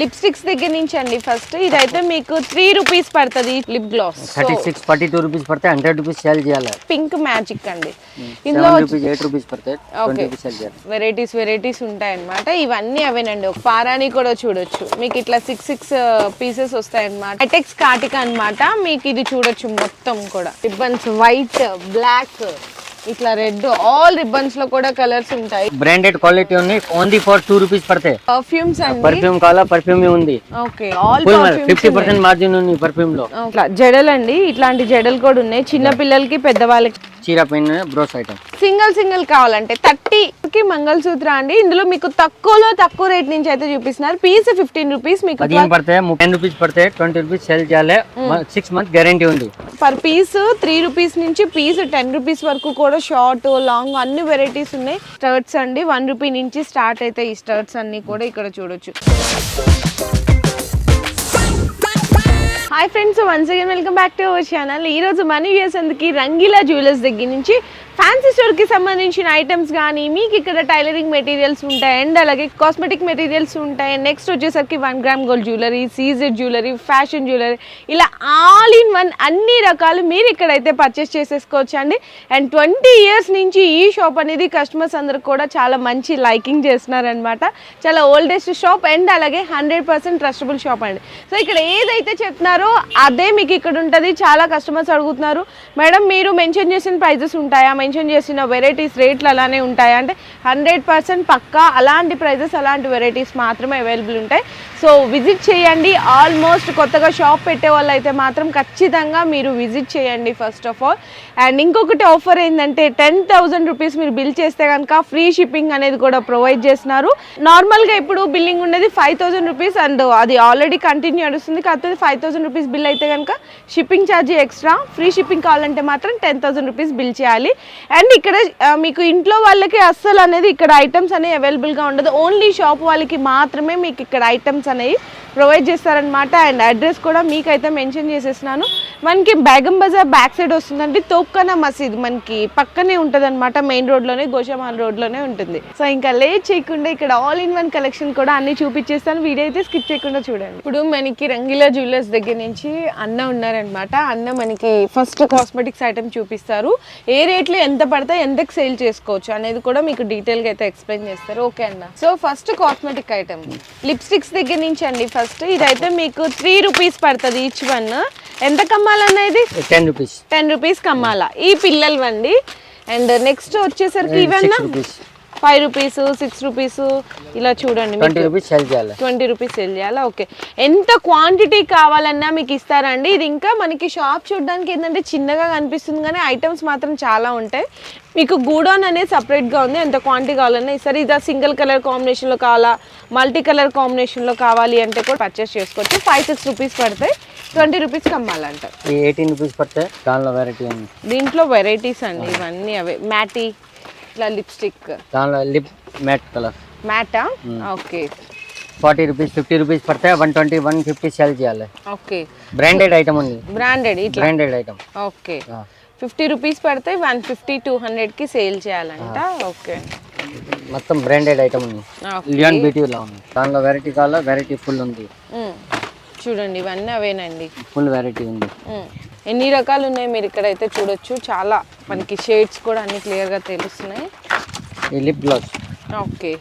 Lipsticks దగ్గర నుంచి అండి ఫస్ట్. ఇదైతే మీకు త్రీ రూపీస్ పడుతుంది lip gloss thirty six forty two rupees పడితే హండ్రెడ్ రూపీస్ సేల్ చేయాలి. పింక్ మ్యాజిక్ అండి. ఇందులో సెవెన్ రూపీస్ ఎయిట్ రూపీస్ పడతాయి వెరైటీస్ వెరైటీస్ ఉంటాయన్నమాట. ఇవన్నీ అవేనండి. ఒక పారాని కూడా చూడొచ్చు. మీకు ఇట్లా సిక్స్ సిక్స్ పీసెస్ వస్తాయన్నమాట. అటెక్స్ కాటిక అన్నమాట. మీకు ఇది చూడొచ్చు మొత్తం కూడా. రిబ్బన్స్ వైట్ బ్లాక్ ఇట్లా రెడ్ ఆల్ రిబ్బన్స్లో కూడా కలర్స్ ఉంటాయి. బ్రాండెడ్ క్వాలిటీ ఉంది. ఓన్లీ ఫర్ టూ రూపీస్ పడతాయి పర్ఫ్యూమ్స్ అండి? పర్ఫ్యూమ్ కావాలా? పర్ఫ్యూమ్ ఉంది. Okay all fifty percent margin ఉంది పర్ఫ్యూమ్లో. ఇట్లా జడలు అండి ఇట్లాంటి జడలు కూడా ఉన్నాయి. చిన్న పిల్లలకి పెద్దవాళ్ళకి. చీర pin brooches item. Single single కావాలంటే థర్టీకి మంగళసూత్ర అండి. ఇందులో మీకు తక్కువలో తక్కువ రేట్ నుంచి అయితే చూపిస్తున్నారు. పీస్ ఫిఫ్టీన్ రూపీస్ మీకు పదిహేను పడతాయి టెన్ రూపీస్ పడతాయి ట్వంటీ రూపీస్ సేల్ చేయాలి. సిక్స్ మంత్ గ్యారంటీ ఉంది. పర్ పీస్ త్రీ రూపీస్ నుంచి పీస్ టెన్ రూపీస్ వరకు కూడా షార్ట్ లాంగ్ అన్ని వెరైటీస్ ఉన్నాయి. స్టర్ట్స్ అండి. వన్ రూపీ నుంచి స్టార్ట్ అయితే ఈ స్టర్ట్స్ అన్ని కూడా ఇక్కడ చూడొచ్చు. Hi friends once again welcome back to our channel ఈరోజు రోజు మన అందుకి రంగీలా జ్యువెలర్స్ దగ్గర నుంచి ఫ్యాన్సీ స్టోర్కి సంబంధించిన ఐటమ్స్ కానీ మీకు ఇక్కడ టైలరింగ్ మెటీరియల్స్ ఉంటాయి. అండ్ అలాగే కాస్మెటిక్ మెటీరియల్స్ ఉంటాయి. నెక్స్ట్ వచ్చేసరికి one gram gold jewellery CZ jewellery fashion jewellery ఇలా ఆల్ ఇన్ వన్ అన్ని రకాలు మీరు ఇక్కడైతే పర్చేస్ చేసేసుకోవచ్చు అండి. అండ్ ట్వంటీ ఇయర్స్ నుంచి ఈ షాప్ అనేది కస్టమర్స్ అందరు కూడా చాలా మంచి లైకింగ్ చేస్తున్నారనమాట చాలా ఓల్డెస్ట్ షాప్ అండ్ అలాగే హండ్రెడ్ పర్సెంట్ ట్రస్టబుల్ షాప్ అండి. సో ఇక్కడ ఏదైతే చెప్తున్నారో అదే మీకు ఇక్కడ ఉంటుంది. చాలా కస్టమర్స్ అడుగుతున్నారు. మేడం మీరు మెన్షన్ చేసిన ప్రైజెస్ ఉంటాయా? మెన్షన్ చేసిన వెరైటీస్ రేట్లు అలానే ఉంటాయి? అంటే హండ్రెడ్ పర్సెంట్ పక్కా అలాంటి ప్రైజెస్ అలాంటి వెరైటీస్ మాత్రమే అవైలబుల్ ఉంటాయి. సో విజిట్ చేయండి. ఆల్మోస్ట్ కొత్తగా షాప్ పెట్టే వాళ్ళు అయితే మాత్రం ఖచ్చితంగా మీరు విజిట్ చేయండి ఫస్ట్ ఆఫ్ ఆల్. అండ్ ఇంకొకటి ఆఫర్ ఏంటంటే టెన్ థౌసండ్ రూపీస్ మీరు బిల్ చేస్తే కనుక ఫ్రీ షిప్పింగ్ అనేది కూడా ప్రొవైడ్ చేస్తున్నారు. నార్మల్గా ఇప్పుడు బిల్లింగ్ ఉండేది ఫైవ్ థౌసండ్ రూపీస్ అండ్ అది ఆల్రెడీ కంటిన్యూ నడుస్తుంది. కాకపోతే ఫైవ్ థౌసండ్ రూపీస్ బిల్ అయితే కనుక shipping charge extra free shipping కావాలంటే మాత్రం టెన్ థౌసండ్ రూపీస్ బిల్ చేయాలి. అండ్ ఇక్కడ మీకు ఇంట్లో వాళ్ళకి అస్సలు అనేది ఇక్కడ ఐటమ్స్ అనేవి అవైలబుల్గా ఉండదు. ఓన్లీ షాప్ వాళ్ళకి మాత్రమే మీకు ఇక్కడ ఐటమ్స్ అనేవి ప్రొవైడ్ చేస్తారనమాట అండ్ అడ్రస్ కూడా మీకైతే మెన్షన్ చేసేసినాను మనకి బేగం బజార్ బ్యాక్ సైడ్ వస్తుందండి. తోప్కానా మసీద్ మనకి పక్కనే ఉంటుంది అనమాట మెయిన్ రోడ్లోనే గోషామాన్ రోడ్లోనే ఉంటుంది. సో ఇంకా లేట్ చేయకుండా ఇక్కడ ఆల్ ఇన్ వన్ కలెక్షన్ కూడా అన్ని చూపించేస్తాను. వీడియో అయితే స్కిప్ చేయకుండా చూడండి. ఇప్పుడు మనకి రంగిలా జ్యువెలర్స్ దగ్గర నుంచి అన్న ఉన్నారనమాట అన్న మనకి ఫస్ట్ కాస్మెటిక్స్ ఐటమ్ చూపిస్తారు. ఏ రేట్లో ఎంత పడతాయి ఎంతకు సేల్ చేసుకోవచ్చు అనేది కూడా మీకు డీటెయిల్గా అయితే ఎక్స్ప్లెయిన్ చేస్తారు. ఓకే అన్న. So first cosmetic item lipsticks దగ్గర నుంచి అండి ఫస్ట్ ఇదైతే మీకు త్రీ రూపీస్ పడుతుంది ఈచ్ వన్ ఎంత కమ్మాలన్న ఇది టెన్ రూపీస్ టెన్ రూపీస్ కమ్మాల. ఈ పిల్లలవండి. అండ్ నెక్స్ట్ వచ్చేసరికి ఇవన్నా? ఫైవ్ రూపీస్ సిక్స్ రూపీస్ ఇలా చూడండి ట్వంటీ రూపీస్ సేల్ చేయాలి. ట్వంటీ రూపీస్ సెల్ చేయాలా? ఓకే. ఎంత క్వాంటిటీ కావాలన్నా మీకు ఇస్తారండి. ఇది ఇంకా మనకి షాప్ చూడడానికి ఏంటంటే చిన్నగా కనిపిస్తుంది కానీ ఐటమ్స్ మాత్రం చాలా ఉంటాయి. మీకు గూడౌన్ అనేది సపరేట్గా ఉంది. ఎంత క్వాంటిటీ కావాలన్నా ఇస్తారు ఇది సింగిల్ కలర్ కాంబినేషన్లో కావాలా? మల్టీ కలర్ కాంబినేషన్లో కావాలి అంటే కూడా పర్చేస్ చేసుకోవచ్చు. ఫైవ్ సిక్స్ రూపీస్ పడతాయి. ట్వంటీ రూపీస్కి అమ్మాలంట ఈ ఎయిటీన్ రూపీస్ పడతాయి దానిలో వెరైటీ ఉంది దీంట్లో వెరైటీస్ అండి. ఇవన్నీ అవే. మ్యాటీ ఇట్లా లిప్స్టిక్ దానిలో lip matte colour మ్యాటా okay forty rupees fifty rupees పడతాయి one twenty one fifty sale చేయాలి. ఓకే బ్రాండెడ్ ఐటమ్ ఉంది. బ్రాండెడ్ ఇట్లా? Branded item okay fifty rupees పడితే వన్ ఫిఫ్టీ టూ హండ్రెడ్కి సేల్ చేయాలంట. ఓకే మొత్తం బ్రాండెడ్ ఐటమ్ ఉంది. లియాన్ బ్యూటీలో ఉంది. దానిలో వెరైటీ కావాలా? వెరైటీ ఫుల్ ఉంది. చూడండి ఇవన్నీ అవేనండి. ఫుల్ వెరైటీ ఉంది. ఎన్ని రకాలు ఉన్నాయి మీరు ఇక్కడైతే చూడొచ్చు. చాలా మనకి షేడ్స్ కూడా అన్ని క్లియర్గా తెలుస్తున్నాయి. Lip gloss. Okay.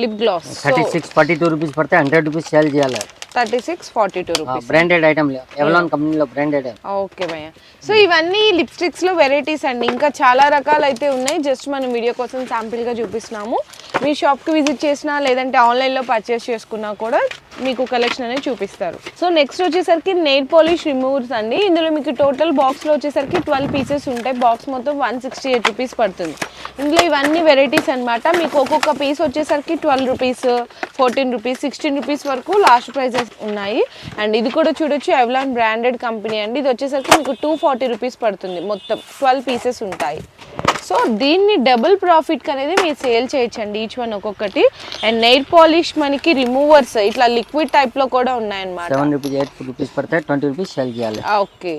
Lip gloss. Thirty six forty two rupees పడితే హండ్రెడ్ రూపీస్ సేల్ చేయాలి. Thirty six forty two rupees branded item Avalon కంపెనీలో బ్రాండెడ్ ఓకే భయ్య. సో ఇవన్నీ లిప్స్టిక్స్లో వెరైటీస్ అండి. ఇంకా చాలా రకాలు అయితే ఉన్నాయి. జస్ట్ మనం వీడియో కోసం శాంపిల్గా చూపిస్తున్నాము. మీ షాప్కి విజిట్ చేసినా లేదంటే ఆన్లైన్లో పర్చేస్ చేసుకున్నా కూడా మీకు కలెక్షన్ అనేది చూపిస్తారు. సో నెక్స్ట్ వచ్చేసరికి నెయిల్ పాలిష్ రిమూవర్స్ అండి. ఇందులో మీకు టోటల్ బాక్స్లో వచ్చేసరికి ట్వెల్వ్ పీసెస్ ఉంటాయి. బాక్స్ మొత్తం వన్ సిక్స్టీ ఎయిట్ రూపీస్ పడుతుంది. ఇందులో ఇవన్నీ వెరైటీస్ అన్నమాట. మీకు ఒక్కొక్క పీస్ వచ్చేసరికి twelve rupees fourteen rupees sixteen rupees వరకు లాస్ట్ ప్రైజెస్ ఉన్నాయి. అండ్ ఇది కూడా చూడొచ్చు ఎవలాన్ బ్రాండెడ్ కంపెనీ అండి. ఇది వచ్చేసరికి మీకు టూ ఫార్టీ రూపీస్ పడుతుంది మొత్తం ట్వెల్వ్ పీసెస్ ఉంటాయి. సో దీన్ని డబుల్ ప్రాఫిట్ అనేది మీరు సేల్ చేయొచ్చండి ఈచ్ వన్ ఒక్కొక్కటి. అండ్ నెయిల్ పాలిష్ మనకి రిమూవర్స్ ఇట్లా లిక్విడ్ టైప్లో కూడా ఉన్నాయన్నమాట. సెవెన్ రూపీస్ ఎయిట్ రూపీస్ పడతాయి ట్వంటీ రూపీస్ సెల్ చేయాలి. ఓకే.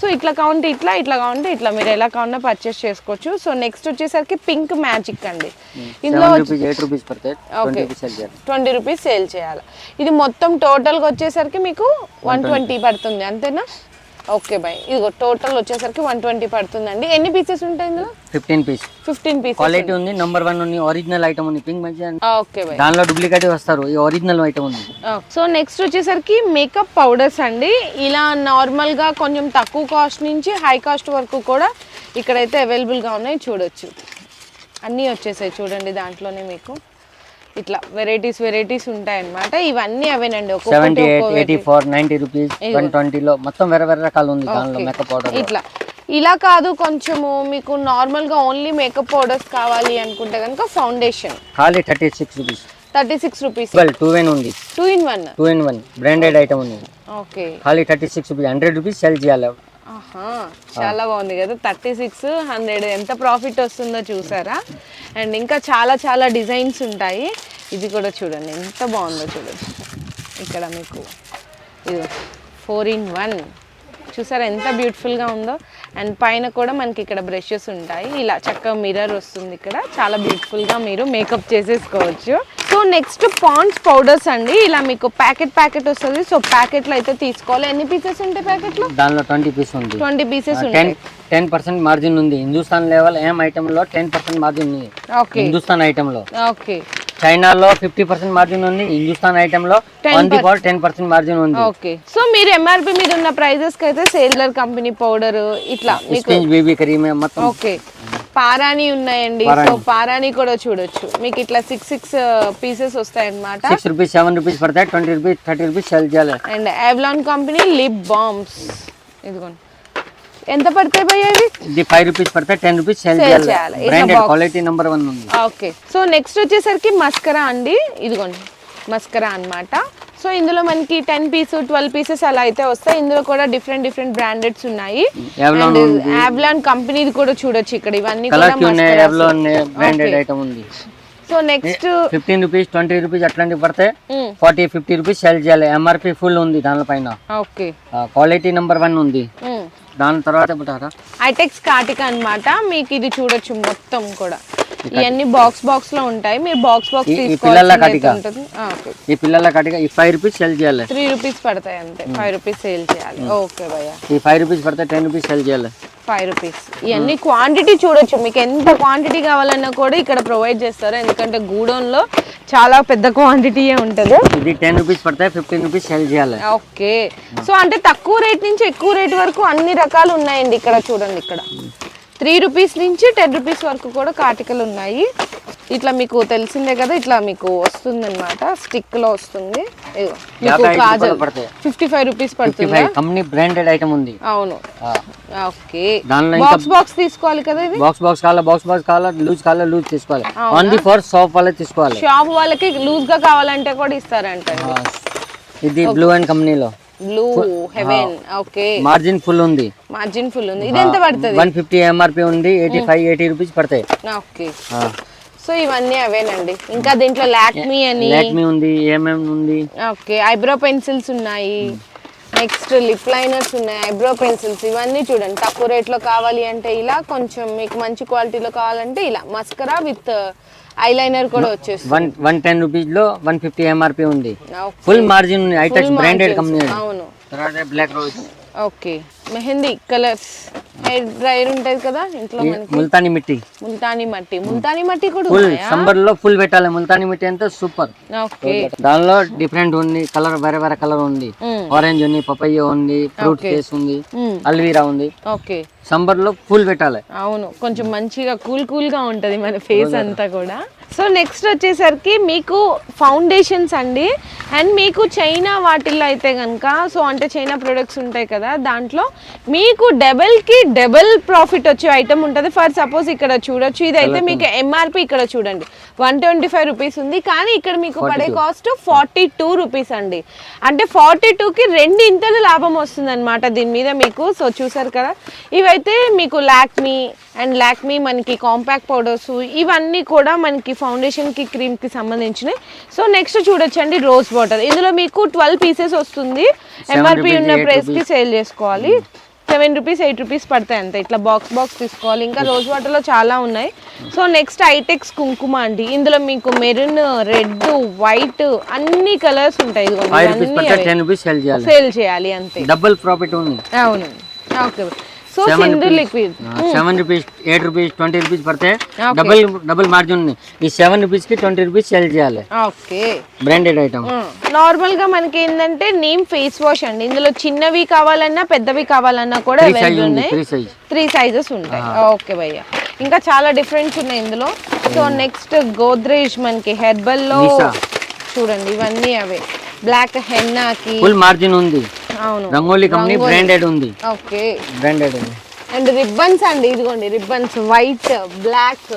సో ఇట్లా కావాలంటే ఇట్లా ఇట్లా కావాలంటే ఇట్లా. మీరు ఎలా కావాలన్నా పర్చేస్ చేసుకోవచ్చు. సో నెక్స్ట్ వచ్చేసరికి పింక్ మ్యాజిక్ అండి. ఇందులో. రూపీస్ సెల్ చేయాలి. ట్వంటీ రూపీస్ సేల్ చేయాలి. ఇది మొత్తం టోటల్గా వచ్చేసరికి మీకు వన్ ట్వంటీ పడుతుంది. అంతేనా? ఓకే బాయ్ ఇదిగో టోటల్ వచ్చేసరికి వన్ ట్వంటీ పడుతుందండి. ఎన్ని పీసెస్ ఉంటాయి ఇందులో? Fifteen piece fifteen pieces quality ఉంది నంబర్ వన్ ఉంది ఒరిజినల్ ఐటమ్ ఉంది. పింక్ మంచి ఓకే బాయ్ దానిలో డూప్లికేట్ వస్తారు ఈ ఒరిజినల్ ఐటమ్ ఉంది. సో నెక్స్ట్ వచ్చేసరికి మేకప్ పౌడర్స్ అండి. ఇలా నార్మల్గా కొంచెం తక్కువ కాస్ట్ నుంచి హై కాస్ట్ వరకు కూడా ఇక్కడైతే అవైలబుల్గా ఉన్నాయి. చూడొచ్చు. అన్నీ వచ్చేసాయి చూడండి దాంట్లోనే మీకు. ఇట్లా వెరైటీస్ వెరైటీస్ ఉంటాయన్నమాట. ఇవన్నీ అవేనండి seventy eight four ninety rupees one ట్వంటీలో మొత్తం వేరే వేరే రకాలు ఉంది దానిలో. మేకప్ పౌడర్ ఇట్లా. ఇలా కాదు కొంచెము మీకు నార్మల్గా ఓన్లీ మేకప్ పౌడర్స్ కావాలి అనుకుంటే కనుక ఫౌండేషన్ ఖాళీ thirty six rupees thirty six rupees two in ఉంది. Two in one two in one branded item ఉంది. ఓకే. ఖాళీ thirty six rupees hundred rupees sell చేయాలి. చాలా బాగుంది కదా. థర్టీ సిక్స్ హండ్రెడ్ ఎంత ప్రాఫిట్ వస్తుందో చూసారా? అండ్ ఇంకా చాలా చాలా డిజైన్స్ ఉంటాయి. ఇది కూడా చూడండి ఎంత బాగుందో చూడండి. ఇక్కడ మీకు ఇది ఫోర్ ఇన్ వన్ చూసారా ఎంత బ్యూటిఫుల్గా ఉందో? అండ్ పైన కూడా మనకి ఇక్కడ బ్రషెస్ ఉంటాయి. ఇలా చక్కగా మిర్రర్ వస్తుంది ఇక్కడ. చాలా బ్యూటిఫుల్గా మీరు మేకప్ చేసేసుకోవచ్చు. నెక్స్ట్ పాండ్స్ పౌడర్స్ అండి. ఇలా మీకు ప్యాకెట్ ప్యాకెట్ వస్తుంది. సో ప్యాకెట్లో అయితే తీసుకోవాలి. ఎన్ని పీసెస్ ఉంటాయి ప్యాకెట్లో? దానిలో ట్వంటీ పీస్ ఉంది. ట్వంటీ పీసెస్ టెన్ ఉంటాయి. టెన్ పర్సెంట్ మార్జిన్ ఉంది. హిందుస్థాన్ లెవెల్ ఏం ఐటమ్లో టెన్ పర్సెంట్ మార్జిన్ ఉంది. ఓకే. హిందుస్థాన్ ఐటమ్లో ఓకే. చైనాలో ఫిఫ్టీ పర్సెంట్ మార్జిన్ ఉంది. హిందుస్థాన్ ఐటమ్లో 10% వన్ టెన్ పర్సెంట్ మార్జిన్ ఉంది. ఓకే. సో మీరు ఎంఆర్పి మీద ఉన్న ప్రైజెస్కి అయితే సేలర్ కంపెనీ పౌడర్ ఇట్లా బేబీ క్రీమ్ మొత్తం. ఓకే. పారాని ఉన్నాయండి. సో పారాని కూడా చూడొచ్చు. మీకు ఇట్లా సిక్స్ సిక్స్ పీసెస్ వస్తాయి అన్నమాట సిక్స్ రూపీస్ సెవెన్ రూపీస్ పడతాయి. Twenty rupees thirty rupees sell చేయాలి. And Avalon company lip balms ఇదిగోండి. ఎంత పడతాయి భయ్య ఇవి? ఇది ఫైవ్ రూపీస్ పడతాయి టెన్ రూపీస్ సెల్ చేయాలి. బ్రాండెడ్. క్వాలిటీ నెంబర్ వన్ ఉంది. ఓకే సో నెక్స్ట్ వచ్చేసరికి మస్కరా అండి. ఇదిగోండి. మస్కరా అన్నమాట. సో ఇందులో మనకి టెన్ పీస్ ట్వెల్వ్ పీసెస్ అలా అయితే వస్తాయి. ఇందులో కూడా డిఫరెంట్ డిఫరెంట్ బ్రాండెడ్స్ ఉన్నాయి. ఆవ్లాన్ కంపెనీది కూడా చూడొచ్చు ఇక్కడ. ఇవన్నీ so next fifteen rupees twenty rupees అట్లాంటివి పడతాయి ఫార్టీ ఫిఫ్టీ రూపీస్ సెల్ చేయాలి. ఎంఆర్పి ఫుల్ ఉంది దానిపైన. ఓకే క్వాలిటీ నెంబర్ వన్ ఉంది. దాని తర్వాత ఐటెక్స్ కాటిక అన్నమాట. మీకు ఇది చూడొచ్చు మొత్తం కూడా. ఇవన్నీ బాక్స్ బాక్స్లో ఉంటాయి. మీరు బాక్స్ బాక్స్ పిల్లల కాటిక. ఈ పిల్లల కటిగా ఈ ఫైవ్ రూపీస్ సెల్ చేయాలి. త్రీ రూపీస్ పడతాయి అంతే. ఫైవ్ రూపీస్ సేల్ చేయాలి. ఓకే భయ్యా. ఈ ఫైవ్ రూపీస్ పడితే టెన్ రూపీస్ సెల్ చేయాలి. ఫైవ్ రూపీస్ ఇవన్నీ క్వాంటిటీ చూడొచ్చు. మీకు ఎంత క్వాంటిటీ కావాలన్నా కూడా ఇక్కడ ప్రొవైడ్ చేస్తారు. ఎందుకంటే గూడౌన్లో చాలా పెద్ద క్వాంటిటీయే ఉంటుంది. ఇది టెన్ రూపీస్ పడతాయి ఫిఫ్టీన్ రూపీస్ సెల్ చేయాలి. ఓకే. సో అంటే తక్కువ రేట్ నుంచి ఎక్కువ రేట్ వరకు అన్ని రకాలు ఉన్నాయండి ఇక్కడ చూడండి ఇక్కడ. త్రీ రూపీస్ నుంచి టెన్ రూపీస్ వరకు కూడా కాటికలు ఉన్నాయి. ఇట్లా మీకు తెలిసిందే కదా ఇట్లా మీకు వస్తుంది. అనమాట స్టిక్లో వస్తుంది. మీకు కాజల్ ఫిఫ్టీ ఫైవ్ రూపీస్ పడుతుందా? కంపెనీ బ్రాండెడ్ ఐటమ్ ఉంది. అవును. ఓకే. బాక్స్ బాక్స్ తీసుకోవాలి కదా ఇది? బాక్స్ బాక్స్ కావాలా బాక్స్ బాక్స్ కావాలా లూజ్ కావాలా లూజ్ తీసుకోవాలి. ది ఫోర్ సోప్ వాళ్ళే తీసుకోవాలి. షాప్ వాళ్ళకి లూజ్గా కావాలంటే కూడా ఇస్తారంట ఇది. బ్లూ అండ్ కంపెనీలో blue heaven okay. Margin full ఉంది. మార్జిన్ ఫుల్ ఉంది. ఇది ఎంత పడుతుంది? వన్ ఫిఫ్టీ ఎంఆర్పి ఉంది ఎయిటీ ఫైవ్ ఎయిటీ రూపీస్ పడతాయి. ఓకే. సో ఇవన్నీ అవేనండి. ఇంకా దీంట్లో లాక్మీ అని. లాక్మీ ఉంది ఏమేమి ఉంది. ఓకే ఐబ్రో పెన్సిల్స్ ఉన్నాయి. నెక్స్ట్ లిప్ లైనర్స్ ఉన్నాయి ఐబ్రో పెన్సిల్స్ ఇవన్నీ చూడండి. తక్కువ రేట్లో కావాలి అంటే ఇలా కొంచెం మీకు మంచి క్వాలిటీలో కావాలంటే ఇలా. మస్కరా విత్ ఐలైనర్ కూడా వచ్చేస్తుంది. వన్ వన్ టెన్ రూపీస్లో వన్ ఫిఫ్టీ ఎంఆర్పి ఉంది. ఫుల్ మార్జిన్ ఉంది ఐటెక్స్ బ్రాండెడ్ కంపెనీ అవును. తర్వాత black rose. Okay. Mehndi colours hair dryer ఉంటుంది కదా ఇంట్లో మనకి. ముల్తానీ మిట్టి. ముల్తానీ మట్టి. ముల్తానీ మట్టి కూడా ఫుల్ ఉన్నాయా? సంబర్లో ఫుల్ పెట్టాలి. ముల్తానీ మిట్టి అంతా సూపర్ ఓకే. దానిలో డిఫరెంట్ ఉంది. కలర్ వేరే వేరే కలర్ ఉంది. ఆరెంజ్ ఉంది పపయ్య ఉంది ఫ్రూట్ కేస్ ఉంది. అల్వీరా ఉంది. ఓకే. సంబర్లో ఫుల్ పెట్టాలి. అవును. కొంచెం మంచిగా కూల్ కూల్గా ఉంటది మన ఫేస్ అంతా కూడా. సో నెక్స్ట్ వచ్చేసరికి మీకు ఫౌండేషన్స్ అండి. అండ్ మీకు చైనా వాటిల్లో అయితే కనుక సో అంటే చైనా ప్రొడక్ట్స్ ఉంటాయి కదా దాంట్లో మీకు డబల్కి డబల్ ప్రాఫిట్ వచ్చే ఐటమ్ ఉంటుంది. ఫర్ సపోజ్ ఇక్కడ చూడొచ్చు. ఇదైతే మీకు ఎంఆర్పి ఇక్కడ చూడండి. వన్ ట్వంటీ ఫైవ్ రూపీస్ ఉంది. కానీ ఇక్కడ మీకు పడే కాస్ట్ ఫార్టీ టూ రూపీస్ అండి. అంటే ఫార్టీ టూకి రెండు ఇంతలు లాభం వస్తుంది అనమాట దీని మీద మీకు. సో చూసారు కదా? ఇవైతే మీకు లాక్మీ అండ్ లాక్మీ మనకి కాంపాక్ట్ పౌడర్స్ ఇవన్నీ కూడా మనకి ఫౌండేషన్కి క్రీమ్కి సంబంధించినవి. సో నెక్స్ట్ చూడొచ్చండి రోజ్ వాటర్ ఇందులో మీకు ట్వెల్వ్ పీసెస్ వస్తుంది. ఎంఆర్పి ఉన్న ప్రైస్కి సేల్ చేసుకోవాలి. సెవెన్ రూపీస్ ఎయిట్ రూపీస్ పడతాయి అంతే. ఇట్లా బాక్స్ బాక్స్ తీసుకోవాలి. ఇంకా రోజ్ వాటర్లో చాలా ఉన్నాయి. సో నెక్స్ట్ ఐటెక్స్ కుంకుమ అండి. ఇందులో మీకు మెరూన్ రెడ్ వైట్ అన్ని కలర్స్ ఉంటాయి సేల్ చేయాలి. అంతే. డబుల్ ప్రాఫిట్ ఉంది. అవును. Okay so Sindhu liquid seven rupees eight rupees twenty rupees పడితే. డబుల్ డబుల్ మార్జిన్ ఉంది. ఈ సెవెన్ రూపీస్కి ట్వంటీ రూపీస్ సెల్ చేయాలి. ఓకే బ్రాండెడ్ ఐటమ్ నార్మల్గా మనకి ఏంటంటే నీమ్ ఫేస్ వాష్ అండి. ఇందులో చిన్నవి కావాలన్నా పెద్దవి కావాలన్నా కూడా త్రీ సైజెస్ ఉంటాయి. ఓకే భయ్య. ఇంకా చాలా డిఫరెంట్స్ ఉన్నాయి ఇందులో. సో నెక్స్ట్ గోద్రేజ్ మనకి హెర్బల్లో. చూడండి ఇవన్నీ అవే. బ్లాక్ హెన్నాకి ఫుల్ మార్జిన్ ఉంది. రంగోలీ కంపెనీ బ్రాండెడ్ ఉంది. ఓకే. బ్రాండెడ్ ఉంది. అండ్ రిబ్బన్స్ అండి ఇదిగోండి రిబ్బన్స్. వైట్ బ్లాక్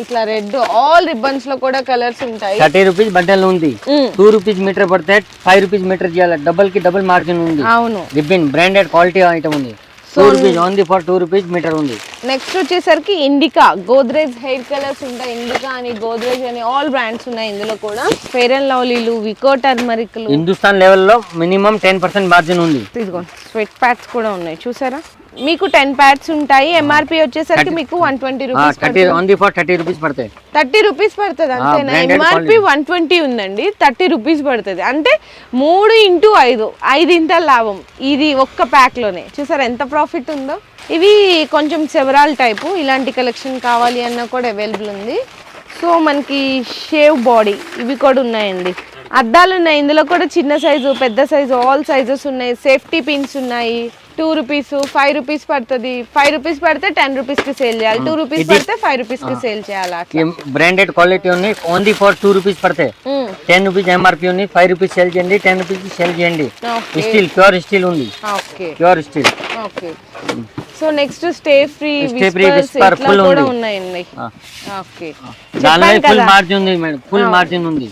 ఇట్లా రెడ్ ఆల్ రిబ్బన్స్లో కూడా కలర్స్ ఉంటాయి. థర్టీ రూపీస్ బట్టలు ఉంది. టూ రూపీస్ మీటర్ పడితే ఫైవ్ రూపీస్ మీటర్ చేయాలి. డబుల్కి డబుల్ మార్జిన్ ఉంది. అవును. రిబ్బిన్ బ్రాండెడ్ క్వాలిటీ ఐటమ్ ఉంది. Two rupees only for two rupees metre ఉంది. నెక్స్ట్ వచ్చేసరికి ఇండికా. గోద్రేజ్ హెయిర్ కలర్స్ ఉంటాయి. ఇండికా అని గోద్రేజ్ అని ఆల్ బ్రాండ్స్ ఉన్నాయి ఇందులో కూడా. ఫెయిర్ అండ్ లవ్లీలు వికో టర్మరిక్లు హిందుస్థాన్ లెవెల్లో మినిమం టెన్ పర్సెంట్ మార్జిన్ ఉంది. ఇదిగోండి స్వెట్ ప్యాడ్స్ కూడా ఉన్నాయి. చూసారా? మీకు టెన్ ప్యాడ్స్ ఉంటాయి ఎంఆర్పి వచ్చేసరికి మీకు one twenty rupees thirty only for thirty rupees పడతాయి. థర్టీ రూపీస్ పడుతుంది అంతేనా? ఎంఆర్పి. వన్ ట్వంటీ ఉందండి థర్టీ రూపీస్ పడుతుంది. అంటే మూడు ఇంటూ ఐదు ఐదు ఇంత లాభం ఇది ఒక్క ప్యాక్లోనే చూసారా ఎంత ప్రాఫిట్ ఉందో? ఇవి కొంచెం సెవరాల్ టైపు ఇలాంటి కలెక్షన్ కావాలి అన్న కూడా అవైలబుల్ ఉంది. సో మనకి షేవ్ బాడీ ఇవి కూడా ఉన్నాయండి. అద్దాలు ఉన్నాయి ఇందులో కూడా చిన్న సైజు పెద్ద సైజు ఆల్ సైజెస్ ఉన్నాయి. సేఫ్టీ పిన్స్ ఉన్నాయి. టూ రూపీస్ ఫైవ్ రూపీస్ పడుతుంది. ఫైవ్ రూపీస్ పడితే టెన్ రూపీస్కి సేల్ చేయాలి. టూ రూపీస్ పడితే ఫైవ్ రూపీస్కి సేల్ చేయాలి బ్రాండెడ్ క్వాలిటీ ఉంది ఓన్లీ ఫర్ టూ రూపీస్ పడతాయి మ్మ్. టెన్ రూపీస్ ఎంఆర్పి ఉంది. ఫైవ్ రూపీస్ సెల్ చేయండి. టెన్ రూపీస్ సెల్ చేయండి. స్టీల్ ప్యూర్ స్టీల్ ఉంది. Pure steel okay. So next stay free whisper ఇట్లా full కూడా ఉంది. ఉన్నాయండి. ఓకే. దానిలో ఫుల్ మార్జిన్ ఉంది మేడం. ఫుల్ మార్జిన్ ఉంది.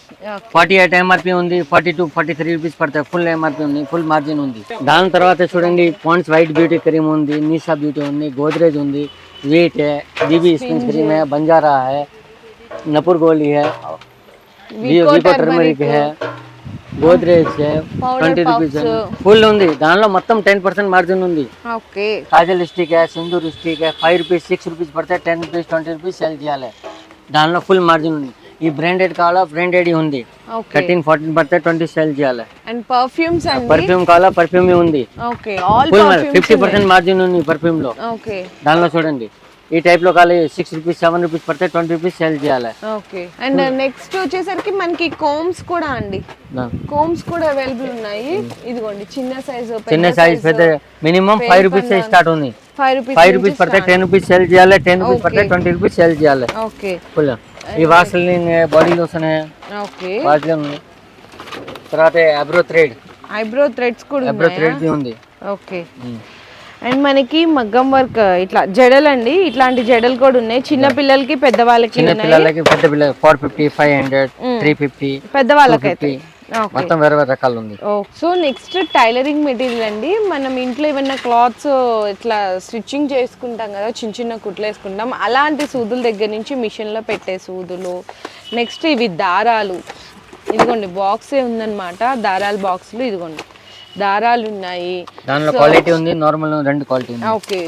ఫార్టీ ఎయిట్ ఎంఆర్పి ఉంది forty two forty three rupees పడతాయి ఫుల్ ఎంఆర్పి ఉంది ఫుల్ మార్జిన్ ఉంది దాని తర్వాత చూడండి పాండ్స్ వైట్ బ్యూటీ క్రీమ్ ఉంది నీషా బ్యూటీ ఉంది గోద్రేజ్ ఉంది वीट है बीबी स्पिन क्रीम है बंजारा है नपुर गोली है వీకో టర్మరిక్ है గోద్రేజ్ ట్వంటీ రూపీస్ ఫుల్ ఉంది దానిలో మొత్తం టెన్ పర్సెంట్ మార్జిన్ ఉంది kajal stick sindoor stick five rupees six rupees పడితే ten rupees twenty rupees sell చేయాలి దానిలో ఫుల్ మార్జిన్ ఉంది ఈ బ్రాండెడ్ కావాలా బ్రాండెడ్ ఉంది. థర్టీన్ ఫార్టీన్ పడితే ట్వంటీ సెల్ చేయాలి. అండ్? పర్ఫ్యూమ్స్ పర్ఫ్యూమ్ కావాలా పర్ఫ్యూమ్ ఉంది. Okay all fifty percent margin ఉంది పర్ఫ్యూమ్లో. ఓకే దానిలో చూడండి. ఈ టైప్లో కావాలి సిక్స్ రూపీస్ సెవెన్ రూపీస్ పడితే ట్వంటీ రూపీస్ సెల్ చేయాలి. ఓకే అండ్ నెక్స్ట్ వచ్చేసరికి మనకి కోమ్స్ కూడా అండి. కోమ్స్ కూడా అవైలబుల్ ఉన్నాయి. ఇదిగోండి చిన్న సైజు చిన్న సైజ్ పెద్ద మినిమం ఫైవ్ రూపీస్ స్టార్ట్ ఉంది. ఫైవ్ రూపీస్ ఫైవ్ రూపీస్ పడితే టెన్ రూపీస్ సెల్ చేయాలి టెన్ రూపీస్ పడితే Okay. ట్వంటీ రూపీస్ సెల్ చేయాలి. ఓకే ఫుల్ ఈ Vaseline body lotion okay Vaseline ఉంది. తర్వాత అబ్రో థ్రెడ్ ఐబ్రో థ్రెడ్స్ కూడా ఉన్నాయా? థ్రెడ్ ఉంది. ఓకే అండ్ మనకి మగ్గం వర్క్ ఇట్లా జడలు అండి ఇట్లాంటి జడలు కూడా ఉన్నాయి. చిన్న పిల్లలకి పెద్దవాళ్ళకి చిన్న ఉన్నాయి. పిల్లలకి పెద్ద పిల్లలకి four fifty five hundred three fifty పెద్దవాళ్ళకైతే. Okay మొత్తం వేరే వేరే రకాలు ఉంది. సో నెక్స్ట్ టైలరింగ్ మెటీరియల్ అండి. మనం ఇంట్లో ఏమైనా క్లాత్స్ ఇట్లా స్టిచ్చింగ్ చేసుకుంటాం కదా చిన్న చిన్న కుట్లు వేసుకుంటాం. అలాంటి సూదుల దగ్గర నుంచి మిషన్లో పెట్టే సూదులు. నెక్స్ట్ ఇవి దారాలు. ఇదిగోండి బాక్సే ఉందన్నమాట. దారాల బాక్సులు ఇదిగోండి. దారాలు ఉన్నాయి దానిలో క్వాలిటీ ఉంది నార్మల్ రెండు క్వాలిటీ ఉంది okay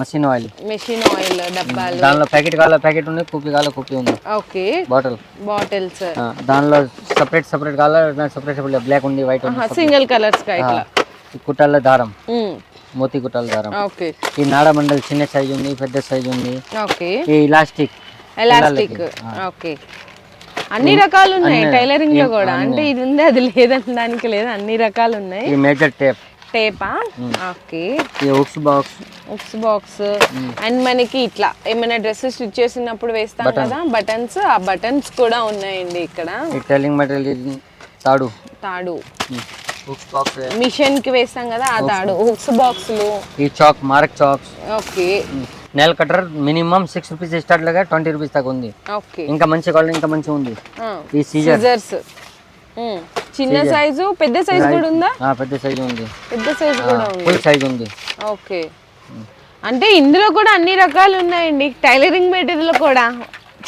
machine oil machine oil డబ్బాలు. దానిలో ప్యాకెట్ కావాలా ప్యాకెట్ ఉంది కుప్పి కావాలా కుప్పి ఉంది. ఓకే బాటిల్ బాటిల్స్ దానిలో సపరేట్ సపరేట్ కావాలా సపరేట్ సపరేట్ బ్లాక్ ఉంది వైట్ ఉంది సింగిల్ కలర్స్ ఇట్లా? ఈ కుట్టాల దారం. ఉమ్, మోతి కుట్టాల దారం. ఓకే ఈ నాడ మండల్ చిన్న సైజ్ ఉంది పెద్ద సైజ్ ఉంది. ఓకే ఈ ఇలాస్టిక్ ఎలాస్టిక్ ఓకే అన్ని రకాలు ఉన్నాయి టైలరింగ్లో కూడా. అంటే ఇది ఉంది అది లేదని దానికి లేదు అన్ని రకాలు ఉన్నాయి ఈ మేజర్ టేప్. టేపా? ఓకే. ఈ hooks box. Hooks box. And మనకి ఇట్లా ఏమైనా డ్రెస్సెస్ స్టిచ్ చేసినప్పుడు వేస్తాం కదా బటన్స్. ఆ బటన్స్ కూడా ఉన్నాయండి ఇక్కడ. ఈ టెల్లింగ్ మెటీరియల్ తాడు. తాడు. మిషన్కి వేస్తాం కదా ఆ తాడు. హుక్స్ బాక్సులు. ఈ chalk mark chalks. Okay. Nail cutter minimum six rupees start లాగా ట్వంటీ రూపీస్ దాకా ఉంది. ఇంకా మంచి క్వాలిటీ ఇంకా మంచి ఉంది. ఈ సీజర్. సిజర్స్. చిన్న సైజు పెద్ద సైజు కూడా ఉందా? పెద్ద సైజు ఉంది. పెద్ద సైజు కూడా ఉంది. ఫుల్ సైజ్ ఉంది. ఓకే. అంటే ఇందులో కూడా అన్ని రకాలు ఉన్నాయండి. టైలరింగ్ మెటీరియల్ కూడా.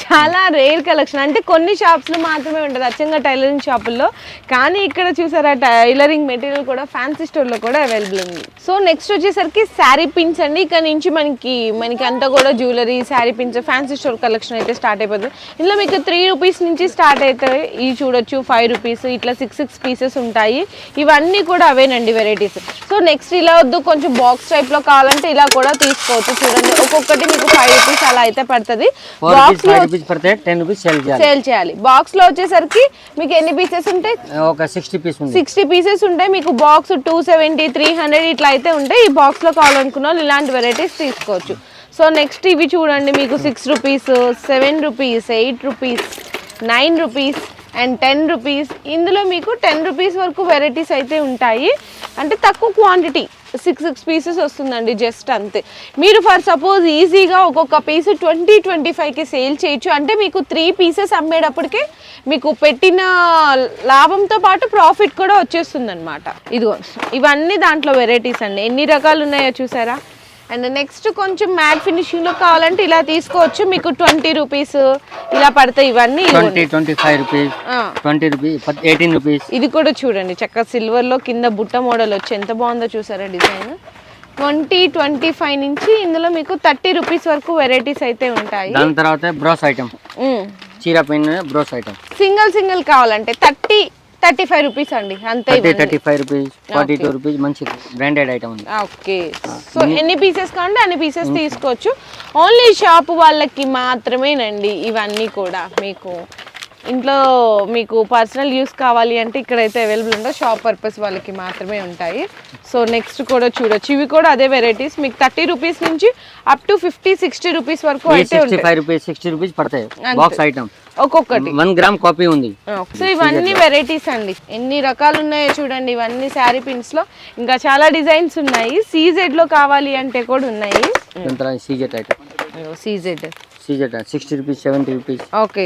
చాలా రేర్ కలెక్షన్ అంటే కొన్ని షాప్స్లో మాత్రమే ఉంటుంది అచ్చంగా టైలరింగ్ షాపుల్లో కానీ ఇక్కడ చూసారా టైలరింగ్ మెటీరియల్ కూడా ఫ్యాన్సీ స్టోర్లో కూడా అవైలబుల్ ఉంది. సో నెక్స్ట్ వచ్చేసరికి శారీ పిన్స్ అండి. ఇక్కడ నుంచి మనకి మనకి అంతా కూడా jewellery sari pins fancy store collection అయితే స్టార్ట్ అయిపోతుంది. ఇందులో మీకు త్రీ రూపీస్ నుంచి స్టార్ట్ అవుతాయి. ఇవి చూడొచ్చు ఫైవ్ రూపీస్ ఇట్లా సిక్స్ సిక్స్ పీసెస్ ఉంటాయి. ఇవన్నీ కూడా అవేనండి వెరైటీస్ సో నెక్స్ట్ ఇలా వద్దు కొంచెం బాక్స్ టైప్లో కావాలంటే ఇలా కూడా తీసుకోవచ్చు. చూడండి ఒక్కొక్కటి మీకు ఫైవ్ రూపీస్ అలా అయితే పడుతుంది. ఫోర్ రూపీస్ బాక్స్లో ఫైవ్ రూపీస్ పడితే టెన్ రూపీస్ సేల్ చేయాలి. సేల్ చేయాలి. బాక్స్లో వచ్చేసరికి మీకు ఎన్ని పీసెస్ ఉంటాయి? ఒక సిక్స్టీ పీస్ సిక్స్టీ పీసెస్ ఉంటాయి. మీకు box two seventy three hundred ఇట్లా అయితే ఉంటాయి. ఈ బాక్స్లో కావాలనుకున్న వాళ్ళు ఇలాంటి వెరైటీస్ తీసుకోవచ్చు. సో నెక్స్ట్ ఇవి చూడండి మీకు. Six rupees seven rupees eight rupees nine rupees and ten rupees ఇందులో మీకు టెన్ రూపీస్ వరకు వెరైటీస్ అయితే ఉంటాయి. అంటే తక్కువ క్వాంటిటీ సిక్స్ సిక్స్ పీసెస్ వస్తుందండి జస్ట్ అంతే. మీరు ఫర్ సపోజ్ ఈజీగా ఒక్కొక్క పీస్ ట్వంటీ ట్వంటీ ఫైవ్కి సేల్ చేయొచ్చు. అంటే మీకు త్రీ పీసెస్ అమ్మేటప్పటికే మీకు పెట్టిన లాభంతో పాటు ప్రాఫిట్ కూడా వచ్చేస్తుంది అనమాట ఇదిగో ఇవన్నీ దాంట్లో వెరైటీస్ అండి. ఎన్ని రకాలు ఉన్నాయో చూసారా? అండ్ నెక్స్ట్ కొంచెం మ్యాట్ ఫినిషింగ్లో కావాలంటే ఇలా తీసుకోవచ్చు. మీకు ట్వంటీ రూపీస్ ఇలా పడతాయి ఇవన్నీ twenty twenty five rupees. Twenty rupees eighteen rupees ఇది కూడా చూడండి. చక్కగా సిల్వర్లో కింద బుట్ట మోడల్ వచ్చి ఎంత బాగుందో చూసారా డిజైన్ ట్వంటీ ట్వంటీ ఫైవ్ నుంచి ఇందులో మీకు థర్టీ రూపీస్ వరకు వెరైటీస్ అయితే ఉంటాయి. దాని తర్వాత బ్రోస్ ఐటమ్ చీర పైన బ్రోస్ ఐటమ్ సింగిల్ సింగిల్ కావాలంటే థర్టీ థర్టీ ఫైవ్ రూపీస్ అండి. అంతే thirty thirty five rupees forty two rupees మంచి బ్రాండెడ్ ఐటమ్ ఉంది. ఓకే. సో ఎన్ని పీసెస్ కావాలంటే అన్ని పీసెస్ తీసుకోవచ్చు. ఓన్లీ షాప్ వాళ్ళకి మాత్రమేనండి ఇవన్నీ కూడా మీకు. ఇంట్లో మీకు పర్సనల్ యూస్ కావాలి అంటే ఇక్కడైతే అవైలబుల్ ఉండవు షాప్ పర్పస్ వాళ్ళకి మాత్రమే ఉంటాయి. సో నెక్స్ట్ కూడా చూడొచ్చు. ఇవి కూడా అదే వెరైటీస్ మీకు థర్టీ రూపీస్ నుంచి up to fifty sixty rupees వరకు అయితే ఉంటాయి. ఫైవ్ రూపీస్ సిక్స్టీ రూపీస్ పడతాయి. బాక్స్ ఐటమ్ ఒక్కొక్కటి. వన్ గ్రామ్ కాపీ ఉంది. సో ఇవన్నీ వెరైటీస్ అండి. ఎన్ని రకాలు ఉన్నాయో చూడండి ఇవన్నీ శారీ పిన్స్లో. ఇంకా చాలా డిజైన్స్ ఉన్నాయి. సీజెడ్లో కావాలి అంటే కూడా ఉన్నాయి. Item CZ CZ sixty rupees seventy rupees okay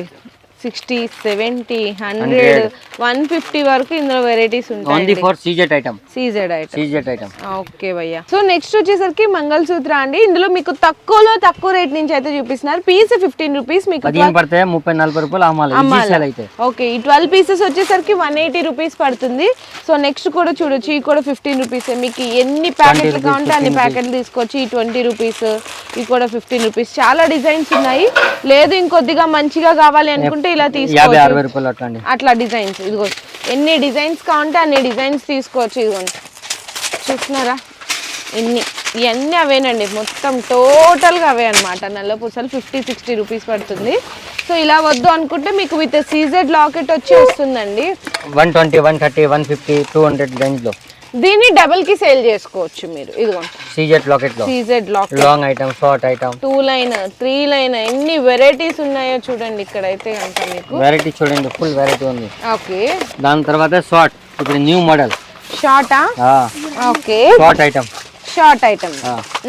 sixty seventy hundred one fifty వరకు ఇందులో వెరైటీస్ ఓన్లీ ఉంటాయి for CZ item CZ item CZ item okay భయ్య. సో నెక్స్ట్ వచ్చేసరికి మంగళసూత్ర అండి. ఇందులో మీకు తక్కువలో తక్కువ రేట్ నుంచి అయితే చూపిస్తున్నారు. పీస్ ఫిఫ్టీన్ రూపీస్ మీకు పదిహేను పడతాయి ముప్పై నలభై రూపాయలు అమ్మాలి. సేల్ అయితే. ఓకే ఈ ట్వెల్వ్ పీసెస్ వచ్చేసరికి వన్ ఎయిటీ రూపీస్ పడుతుంది. సో నెక్స్ట్ కూడా చూడొచ్చు. ఈ కూడా ఫిఫ్టీన్ రూపీస్ మీకు ఎన్ని ప్యాకెట్లు కావాలంటే అన్ని 15 ప్యాకెట్లు తీసుకోవచ్చు. ఈ ట్వంటీ రూపీస్ ఇవి కూడా ఫిఫ్టీన్ రూపీస్ చాలా డిజైన్స్ ఉన్నాయి. లేదు ఇంకొద్దిగా మంచిగా కావాలి అనుకుంటే ఇలా తీసుకోవచ్చు. అట్లా డిజైన్స్ ఇదిగో. ఎన్ని డిజైన్స్ కావాలంటే అన్ని డిజైన్స్ తీసుకోవచ్చు ఇదిగోండి. చూస్తున్నారా? ఇన్ని ఇవన్నీ అవేనండి. మొత్తం టోటల్గా అవే అనమాట నల్ల పూసలు ఫిఫ్టీ సిక్స్టీ రూపీస్ పడుతుంది. సో ఇలా వద్దు అనుకుంటే మీకు విత్ సీజెడ్ లాకెట్ వచ్చి వస్తుందండి one twenty one thirty one fifty two hundred రేంజ్లో దీన్ని డబల్కి సేల్ చేసుకోవచ్చు మీరు. ఇదిగోండి CZ లాకెట్లో. CZ locket. Long item short item. Two line three line ఎన్ని వెరైటీస్ ఉన్నాయో చూడండి ఇక్కడైతే కనుక మీకు. వెరైటీ చూడండి ఫుల్ వెరైటీ ఉంది. ఓకే. దాని తర్వాత షార్ట్ ఇప్పుడు new model. షార్టా? Okay. Short item. Short item.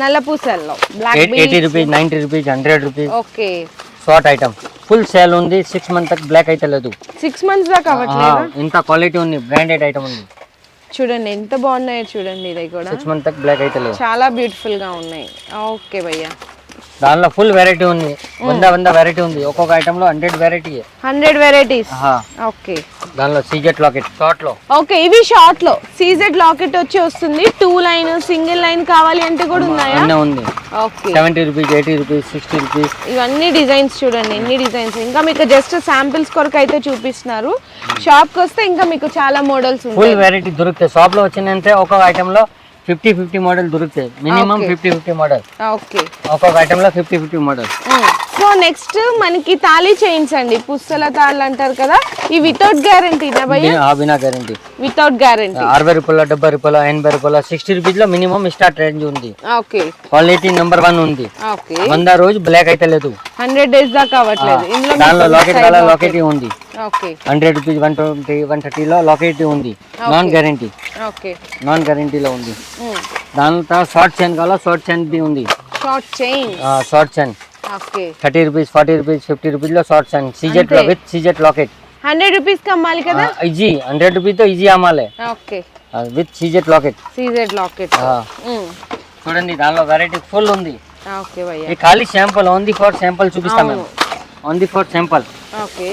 నల్ల పూసల్లో. Black eighty rupees ninety rupees hundred rupees. Okay. Short item. Full sale ఉంది సిక్స్ మంత్ బ్లాక్ అయితే లేదు. సిక్స్ మంత్స్ దాకా ఇంత క్వాలిటీ ఉంది బ్రాండెడ్ ఐటమ్ ఉంది. చూడండి ఎంత బాగున్నాయో చూడండి ఇది కూడా. సిక్స్ మంత్ బ్లాక్ అయితే చాలా బ్యూటిఫుల్గా ఉన్నాయి. ఓకే భయ్య. దానిలో ఫుల్ వెరైటీ ఉంది. వంద వంద వెరైటీ ఉంది. ఒక్కొక్క ఐటమ్లో hundred variety hundred varieties okay దానిలో సీజెట్ లాకెట్ షార్ట్లో. ఓకే ఇవి షార్ట్లో. సీజెడ్ లాకెట్ వచ్చి వస్తుంది. టూ లైన్ సింగిల్ లైన్ కావాలి అంటే కూడా ఉన్నాయా? అన్నీ ఉంది. Okay seventy rupees eighty rupees sixty rupees ఇవన్నీ డిజైన్స్ చూడండి ఎన్ని డిజైన్స్ ఇంకా మీకు జస్ట్ శాంపిల్స్ కొరకు అయితే చూపిస్తున్నారు. షాప్కి వస్తే ఇంకా మీకు చాలా మోడల్స్ ఉంటాయి. ఫుల్ వెరైటీ దొరుకుతాయి. షాప్లో వచ్చిందంటే ఒక్కొక్క ఐటమ్లో ఫిఫ్టీ ఫిఫ్టీ మోడల్ దొరుకుతాయి. Minimum. Fifty fifty model. Okay ఒక్కొక్క ఐటమ్లో fifty fifty model. So next మనకి తాళీ చైన్స్ అండి. పుస్తల తాళ్ళు అంటారు కదా ఈ వితౌట్ గ్యారంటీనా భయ్య? బినా గ్యారంటీ వితౌట్ గ్యారంటీ అరవై రూపాయల డెబ్బై రూపాయల ఎనభై రూపాయల సిక్స్టీ రూపీస్లో మినిమం స్టార్ట్ రేంజ్ ఉంది. ఓకే క్వాలిటీ నెంబర్ వన్ ఉంది. ఓకే వంద రోజు బ్లాక్ అయితే లేదు. హండ్రెడ్ డేస్ దాకా అవ్వట్లేదు. ఇందులో దానిలో లాకెట్ లాకెట్ ఉంది. Hundred rupees one twenty one థర్టీలో locket ఉంది. నాన్ గ్యారంటీ నాన్ గ్యారంటీలో ఉంది. దాంతో షార్ట్ చైన్ కావాలా? షార్ట్ చైన్ బి ఉంది. Short chain short chain thirty rupees forty rupees fifty రూపీస్లో short chain CZ. With CZ locket hundred rupees అమ్మాలి కదా? ఈజీ హండ్రెడ్ రూపీస్తో ఈజీ అమ్మాలి. Okay with CZ locket CZ locket చూడండి దానిలో వెరైటీ ఫుల్ ఉంది. ఓకే భయ్య. ఇది ఖాళీ శాంపుల్ ఓన్లీ ఫర్ శాంపుల్ చూపిస్తాం మేము. Only for sample okay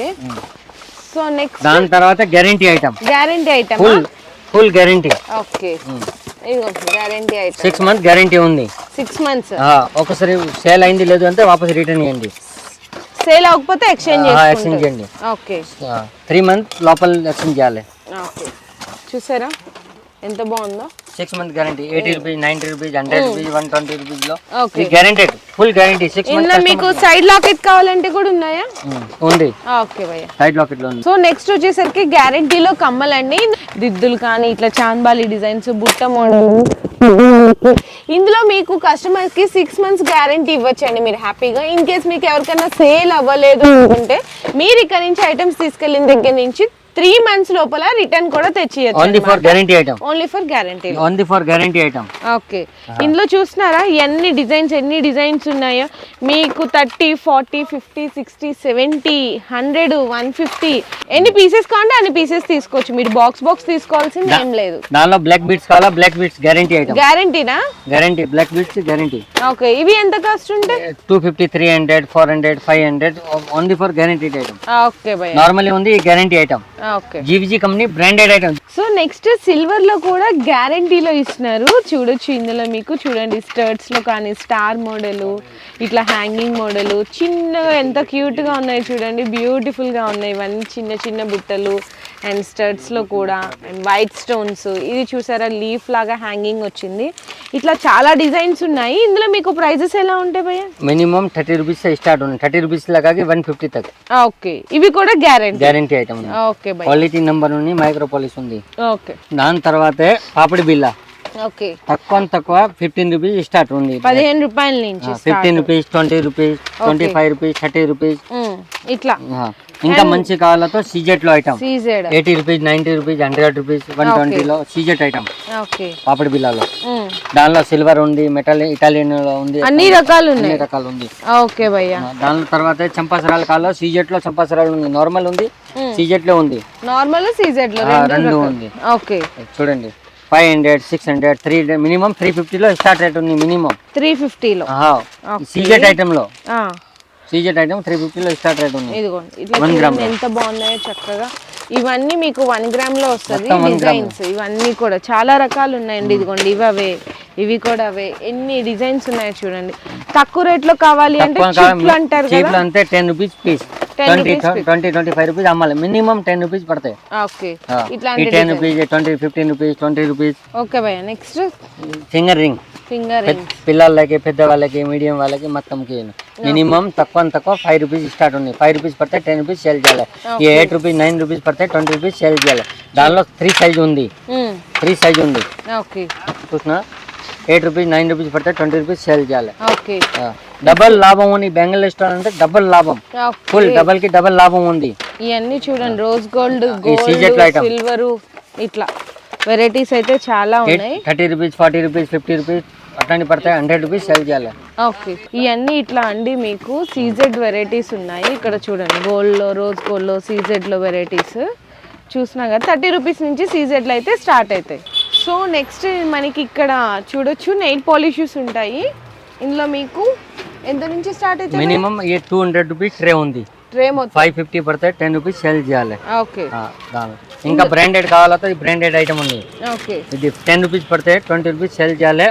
so next దాని తర్వాత guarantee item guarantee item full full guarantee okay ఇదిగో guarantee item six month guarantee ఉంది. సిక్స్ మంత్స్ ఆ, ఒకసారి సేల్ అయింది లేదు అంటే వాపస్ రిటర్న్ చేయండి సేల్ అవ్వకపోతే ఎక్స్చేంజ్ ఎక్స్చేంజ్ చేయండి. ఓకే త్రీ మంత్ లోపల ఎక్స్చేంజ్ చేయాలి. ఓకే చూసారా? ఎంత బాగుందో? Six month guarantee eighty rupees ninety rupees hundred rupees one twenty రూపీస్లో. గ్యారంటెడ్ ఫుల్ గ్యారంటీ సిక్స్ ఇందులో మీకు సైడ్ లాకెట్ కావాలంటే కూడా ఉన్నాయా? ఉంది. ఓకే భయ్య. సైడ్ లాకెట్లో సో నెక్స్ట్ వచ్చేసరికి గ్యారంటీలో కమ్మలండి. దిద్దులు కానీ ఇట్లా చాంబాలి డిజైన్స్ బుట్ట మోడల్. ఇందులో మీకు కస్టమర్స్కి సిక్స్ మంత్స్ గ్యారంటీ ఇవ్వచ్చండి మీరు హ్యాపీగా. ఇన్ కేస్ మీకు ఎవరికైనా సేల్ అవ్వలేదు అనుకుంటే మీరు ఇక్కడ నుంచి ఐటమ్స్ తీసుకెళ్ళిన దగ్గర నుంచి త్రీ మంత్స్ లోపల రిటర్న్ కూడా తెచ్చియచ్చు only for guarantee item only for guarantee only for guarantee item okay ఇందులో చూస్తున్నారా ఎన్ని డిజైన్స్ ఎన్ని డిజైన్స్ ఉన్నాయో? మీకు thirty forty fifty sixty seventy hundred one fifty ఎన్ని పీసెస్ కావాలంటే అన్ని పీసెస్ తీసుకోవచ్చు. మీరు బాక్స్ బాక్స్ తీసుకోవాల్సింది ఏం లేదు. దానిలో బ్లాక్ బీట్స్ కావాలా? Black beats guarantee item గ్యారంటీనా guarantee black beats guarantee okay ఇవి ఎంత కాస్ట్ ఉంటాయి two fifty three hundred four hundred five hundred only for guarantee item okay భయ్య నార్మల్లీ ఉంది guarantee item G V G company branded item so next సిల్వర్లో కూడా గ్యారంటీలో ఇస్తున్నారు. చూడొచ్చు ఇందులో మీకు. చూడండి స్టర్ట్స్లో కానీ స్టార్ మోడల్ ఇట్లా హ్యాంగింగ్ మోడల్. చిన్నగా ఎంత క్యూట్గా ఉన్నాయి చూడండి. బ్యూటిఫుల్గా ఉన్నాయి. ఇవన్నీ చిన్న చిన్న బుట్టలు. అండ్ స్టర్ట్స్లో కూడా అండ్ వైట్ స్టోన్స్. ఇది చూసారా లీఫ్ లాగా హ్యాంగింగ్ వచ్చింది. ఇట్లా చాలా డిజైన్స్ ఉన్నాయి. ఇందులో మీకు ప్రైజెస్ ఎలా ఉంటాయి భయ్య? మినిమం థర్టీ రూపీస్ స్టార్ట్ ఉంది థర్టీ రూపీస్ లగాకి వన్ ఫిఫ్టీ తక్ ఓకే. ఇవి కూడా guarantee guarantee item okay quality number ఉంది మైక్రో పాలిస్ ఉంది. ఓకే. దాని తర్వాతే పాపిడి బిల్ల ఓకే. తక్కువ తక్కువ ఫిఫ్టీన్ రూపీస్ స్టార్ట్ ఉంది. పదిహేను రూపాయల నుంచి fifteen rupees twenty rupees twenty five rupees thirty rupees ఇట్లా. ఇంకా మంచి కావాలతో సీజెట్లో item eighty rupees ninety rupees hundred rupees one ట్వంటీలో సీజెట్ ఐటమ్ పాపిడి బిల్లాలో. దానిలో సిల్వర్ ఉంది మెటల్ ఇటాలియన్లో ఉంది అన్ని రకాలు ఉన్నాయి. అన్ని రకాలు ఉంది. ఓకే భయ్య. దాని తర్వాత చంపాసరాల కాల్లో సీజెట్లో చంపాసరాలు ఉంది. నార్మల్ ఉంది సీజెట్లో ఉంది. నార్మల్ సీజెడ్లో రెండు. ఉంది. ఓకే. చూడండి. Five hundred six hundred three minimum three ఫిఫ్టీలో స్టార్ట్ రేట్ ఉంది మినిమం. త్రీ ఫిఫ్టీలో. సీజెట్ ఐటమ్లో సీజెట్ ఐటమ్ త్రీ ఫిఫ్టీలో స్టార్ట్ రేట్ ఉంది. ఇదిగోండి ఇట్లా ఎంత బాగున్నాయో చక్కగా. ఇవన్నీ మీకు వన్ గ్రామ్లో వస్తుంది. డిజైన్స్. ఇవన్నీ కూడా చాలా రకాలు ఉన్నాయండి ఇదిగోండి. ఇవి అవే ఇవి కూడా అవే. ఎన్ని డిజైన్స్ ఉన్నాయో చూడండి. తక్కువ రేట్లో కావాలి. అంటే అంటారు అంతే ten rupees piece. 10 twenty rupees piece. Twenty twenty five rupees అమ్మాలి. మినిమం టెన్ రూపీస్ పడతాయి. ఓకే ఇట్లాంటి ten rupees twenty fifteen rupees twenty rupees okay భయ్య నెక్స్ట్ ఫింగర్ రింగ్ ఫింగర్ పిల్లలకి పెద్ద వాళ్ళకి మీడియం వాళ్ళకి మొత్తంకి మినిమం తక్కువ తక్కువ ఫైవ్ రూపీస్ స్టార్ట్ ఉంది ఫైవ్ రూపీస్ పడితే టెన్ రూపీస్ సేల్ చేయాలి. ఈ ఎయిట్ రూపీస్ నైన్ రూపీస్ పడితే ట్వంటీ రూపీస్ సేల్ చేయాలి. దానిలో త్రీ సైజ్ ఉంది. త్రీ సైజ్ ఉంది. చూసిన? ఎయిట్ రూపీస్ నైన్ రూపీస్ పడితే ట్వంటీ రూపీస్ సేల్ చేయాలి. ఓకే డబల్ లాభం ఉంది బెంగల్ రెస్టారెంట్ అంటే డబల్ లాభం. ఫుల్ డబల్కి డబల్ లాభం ఉంది. ఇవన్నీ చూడండి రోజ్ గోల్డ్ గోల్డ్. సిల్వర్ ఇట్లా. వెరైటీస్ అయితే చాలా ఉన్నాయి. Thirty rupees forty rupees fifty rupees అట్లాంటి పడితే హండ్రెడ్ రూపీస్ సేల్ చేయాలి. ఓకే ఇవన్నీ ఇట్లా అండి మీకు. సీజెడ్ వెరైటీస్ ఉన్నాయి. ఇక్కడ చూడండి గోల్డ్లో రోజ్ గోల్డ్లో సీజెడ్లో వెరైటీస్ చూసినా కదా థర్టీ రూపీస్ నుంచి సీజెడ్లో అయితే స్టార్ట్ అవుతాయి. సో నెక్స్ట్ మనకి ఇక్కడ చూడొచ్చు నెయిల్ పాలిషెస్ ఉంటాయి. ఇందులో మీకు ఎంత నుంచి స్టార్ట్ అవుతాయి మినిమం ఏ టూ హండ్రెడ్ రూపీస్ ట్రే ఉంది. ట్రే మొత్తం? ఫైవ్ ఫిఫ్టీ పడితే టెన్ రూపీస్ సేల్ చేయాలి. ఓకే దాని. ఇంకా బ్రాండెడ్ కావాలంటే ఈ బ్రాండెడ్ ఐటమ్ ఉంది. ఓకే ఇది టెన్ రూపీస్ పడితే ట్వంటీ రూపీస్ సేల్ చేయాలి.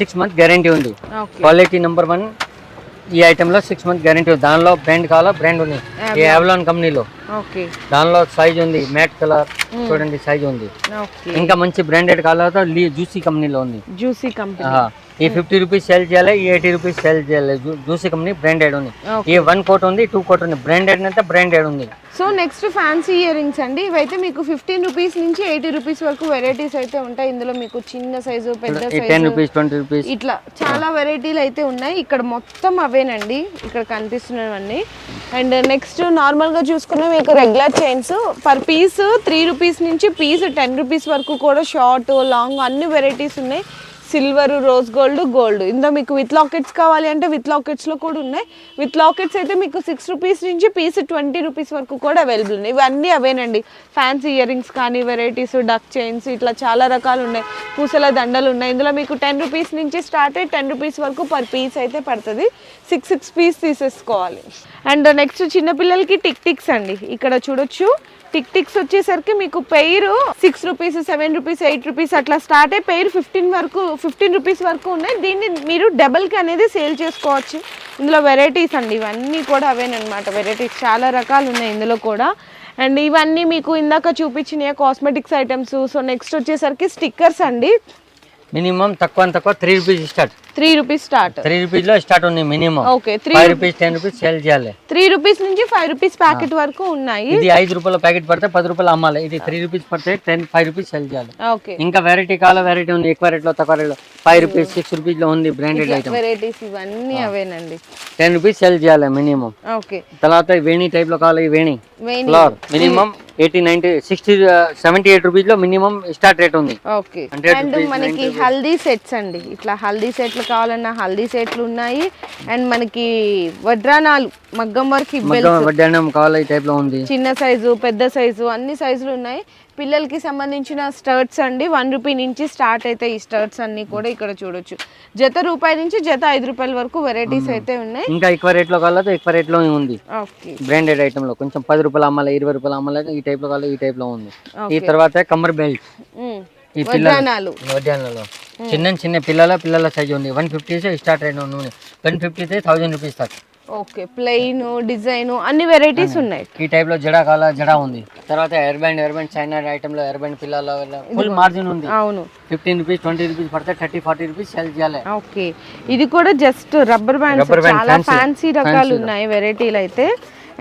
సిక్స్ మంత్ గ్యారంటీ ఉంది. ఓకే క్వాలిటీ నెంబర్ వన్ ఈ ఐటమ్లో సిక్స్ మంత్ గ్యారంటీ ఉంది. దానిలో బ్రాండ్ కావాలా? బ్రాండ్ ఉంది. ఈ అవలాన్ కంపెనీలో ఓకే దానిలో సైజ్ ఉంది. మ్యాట్ కలర్ చూడండి సైజ్ ఉంది. ఓకే ఇంకా మంచి బ్రాండెడ్ కాలర్ లీ జూసీ కంపెనీలో ఉంది. Juicy company. ఈ ఫిఫ్టీ రూపీస్ సేల్ చేయాలి? ఈ ఎయిటీ రూపీస్ సేల్ చేయాలి? జూ- జూసీ కంపెనీ బ్రాండెడ్ ఉంది. ఈ వన్ కోట్ ఉంది టూ కోట్ ఉంది. బ్రాండెడ్ అయితే బ్రాండెడ్ ఉంది. So next fancy earrings అండి. ఇవైతే మీకు ఫిఫ్టీన్ రూపీస్ నుంచి ఎయిటీ రూపీస్ వరకు వెరైటీస్ అయితే ఉంటాయి. ఇందులో మీకు చిన్న సైజు పెద్ద టెన్ రూపీస్ ట్వంటీ రూపీస్ ఇట్లా చాలా వెరైటీలు అయితే ఉన్నాయి. ఇక్కడ మొత్తం అవేనండి. ఇక్కడ కనిపిస్తున్నవన్నీ. అండ్ నెక్స్ట్ నార్మల్గా చూసుకున్న మీకు regular chains per piece three rupees నుంచి పీస్ టెన్ రూపీస్ వరకు కూడా షార్ట్ లాంగ్ అన్ని వెరైటీస్ ఉన్నాయి. సిల్వర్ రోజ్ గోల్డ్ గోల్డ్ ఇందులో మీకు విత్ లాకెట్స్ కావాలి అంటే విత్ లాకెట్స్లో కూడా ఉన్నాయి. విత్ లాకెట్స్ అయితే మీకు సిక్స్ రూపీస్ నుంచి పీస్ ట్వంటీ రూపీస్ వరకు కూడా అవైలబుల్ ఉన్నాయి. ఇవన్నీ అవేనండి. ఫ్యాన్సీ ఇయర్ రింగ్స్ కానీ వెరైటీస్ డక్ చైన్స్ ఇట్లా చాలా రకాలు ఉన్నాయి. పూసల దండలు ఉన్నాయి. ఇందులో మీకు టెన్ రూపీస్ నుంచి స్టార్ట్ అయ్యి టెన్ రూపీస్ వరకు పర్ పీస్ అయితే పడుతుంది. సిక్స్ సిక్స్ పీస్ తీసేసుకోవాలి. అండ్ నెక్స్ట్ చిన్నపిల్లలకి టిక్ టిక్స్ అండి. ఇక్కడ చూడొచ్చు. టిక్ టిక్స్ వచ్చేసరికి మీకు pair six rupees seven rupees eight rupees అట్లా స్టార్ట్ అయ్యి పెయిర్ ఫిఫ్టీన్ వరకు ఫిఫ్టీన్ రూపీస్ వరకు ఉన్నాయి. దీన్ని మీరు డబల్కి అనేది సేల్ చేసుకోవచ్చు. ఇందులో వెరైటీస్ అండి ఇవన్నీ కూడా అవేనమాట వెరైటీస్ చాలా రకాలు ఉన్నాయి ఇందులో కూడా. అండ్ ఇవన్నీ మీకు ఇందాక చూపించిన కాస్మెటిక్స్ ఐటమ్స్ సో నెక్స్ట్ వచ్చేసరికి స్టిక్కర్స్ అండి. మినిమం తక్కువ తక్కువ three rupees start three rupees start three రూపీస్లో స్టార్ట్ ఉంది minimum. Okay three rupees ten rupees sale చేయాలి. త్రీ రూపీస్ నుంచి ఫైవ్ రూపీస్ ప్యాకెట్ వరకు ఉన్నాయి. ఇది ఐదు రూపాయల ప్యాకెట్ పడితే పది రూపాయలు అమ్మాలి. ఇది త్రీ రూపీస్ పడితే టెన్ ఫైవ్ రూపీస్ సేల్ చేయాలి. ఓకే ఇంకా వెరైటీ కావాలా? వెరైటీ ఉంది. ఎక్కువ రేట్లో తక్కువ రేట్లో. ఫైవ్ రూపీస్ సిక్స్ రూపీస్లో ఉంది బ్రాండెడ్ ఐటమ్ వెరైటీస్ ఇవన్నీ అవేనండి. టెన్ రూపీస్ సేల్ చేయాలి మినిమం. ఓకే తర్వాత వేణి టైప్లో కావాలి? వేణి flower minimum eighty ninety sixty seventy eight రూపీస్లో మినిమం స్టార్ట్ రేట్ ఉంది. ఓకే. 100 అండ్ మనకి హల్దీ సెట్స్ అండి. ఇట్లా హల్దీ సెట్లు కావాలన్నా హల్దీ సెట్లు ఉన్నాయి. అండ్ మనకి వడ్రానాలు మగ్గం వర్క్ వడ్డానం కావాలి ఈ టైప్లో ఉంది? చిన్న సైజు పెద్ద సైజు అన్ని సైజులు ఉన్నాయి. పిల్లలకి సంబంధించిన స్టర్ట్స్ అండి. వన్ రూపీ నుంచి స్టార్ట్ అయితే ఈ స్టర్ట్స్ అన్ని కూడా ఇక్కడ చూడొచ్చు. జత రూపాయి నుంచి జత ఐదు రూపాయల వరకు వెరైటీస్ అయితే ఉన్నాయి. ఇంకా ఎక్కువ రేట్లో కావాలంటే ఎక్కువ రేట్లో ఉంది బ్రాండెడ్ ఐటమ్లో కొంచెం పది రూపాయలు అమ్మాలి ఇరవై రూపాయలు అమ్మాలి ఈ టైప్లో కావాలి ఈ టైప్లో ఉంది. ఈ తర్వాత కమ్మర్ బెల్ట్ ఈ పిల్లలు. వడ్రానాలు. వడ్డానంలో చిన్న చిన్న పిల్లల పిల్లల సైజ్ ఉంది. వన్ ఫిఫ్టీ స్టార్ట్ రేట్ ఉంది. వన్ ఫిఫ్టీ థౌసండ్ రూపీస్ దాకా ఓకే ప్లెయిన్ డిజైన్ అన్ని వెరైటీస్ ఉన్నాయి. ఈ టైప్లో జడా కావాలా జడా ఉంది. తర్వాత air band air band China ఐటమ్లో air band పిల్లల ఫుల్ మార్జిన్ ఉంది. అవును. ఫిఫ్టీన్ రూపీస్ ట్వంటీ రూపీస్ పడితే థర్టీ ఫార్టీ రూపీస్ సెల్ చేయాలి. ఓకే ఇది కూడా జస్ట్ రబ్బర్ బ్యాండ్స్ చాలా. ఫ్యాన్సీ రకాలు. ఉన్నాయి వెరైటీలు అయితే.